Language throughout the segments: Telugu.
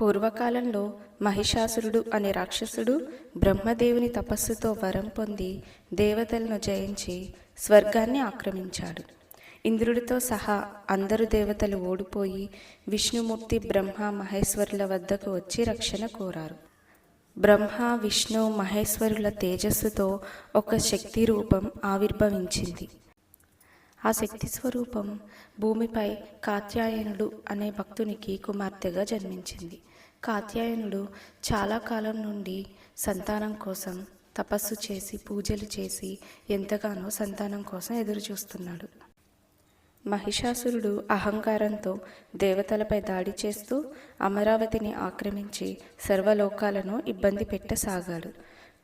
పూర్వకాలంలో మహిషాసురుడు అనే రాక్షసుడు బ్రహ్మదేవుని తపస్సుతో వరం పొంది దేవతలను జయించి స్వర్గాన్ని ఆక్రమించాడు. ఇంద్రుడితో సహా అందరు దేవతలు ఓడిపోయి విష్ణుమూర్తి బ్రహ్మ మహేశ్వరుల వద్దకు వచ్చి రక్షణ కోరారు. బ్రహ్మ విష్ణు మహేశ్వరుల తేజస్సుతో ఒక శక్తి రూపం ఆవిర్భవించింది. ఆ శక్తి స్వరూపం భూమిపై కాత్యాయనుడు అనే భక్తునికి కుమార్తెగా జన్మించింది. కాత్యాయనుడు చాలా కాలం నుండి సంతానం కోసం తపస్సు చేసి పూజలు చేసి ఎంతగానో సంతానం కోసం ఎదురు చూస్తున్నాడు మహిషాసురుడు అహంకారంతో దేవతలపై దాడి చేస్తూ అమరావతిని ఆక్రమించి సర్వలోకాలను ఇబ్బంది పెట్టసాగాడు.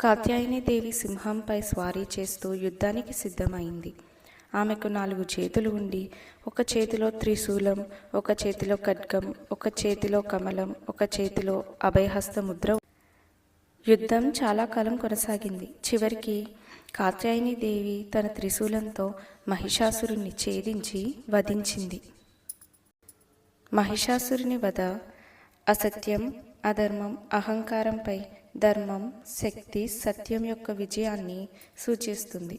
కాత్యాయని దేవి సింహంపై స్వారీ చేస్తూ యుద్ధానికి సిద్ధమైంది. ఆమెకు నాలుగు చేతులు ఉండి ఒక చేతిలో త్రిశూలం ఒక చేతిలో ఖడ్గం ఒక చేతిలో కమలం ఒక చేతిలో అభయహస్త ముద్ర. యుద్ధం చాలా కాలం కొనసాగింది. చివరికి కాత్యాయని దేవి తన త్రిశూలంతో మహిషాసురుణ్ణి ఛేదించి వధించింది. మహిషాసురుని వధ అసత్యం అధర్మం అహంకారంపై ధర్మం శక్తి సత్యం యొక్క విజయాన్ని సూచిస్తుంది.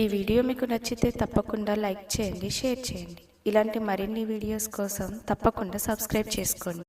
ఈ వీడియో మీకు నచ్చితే తప్పకుండా లైక్ చేయండి షేర్ చేయండి. ఇలాంటి మరిన్ని వీడియోస్ కోసం తప్పకుండా సబ్స్క్రైబ్ చేసుకోండి.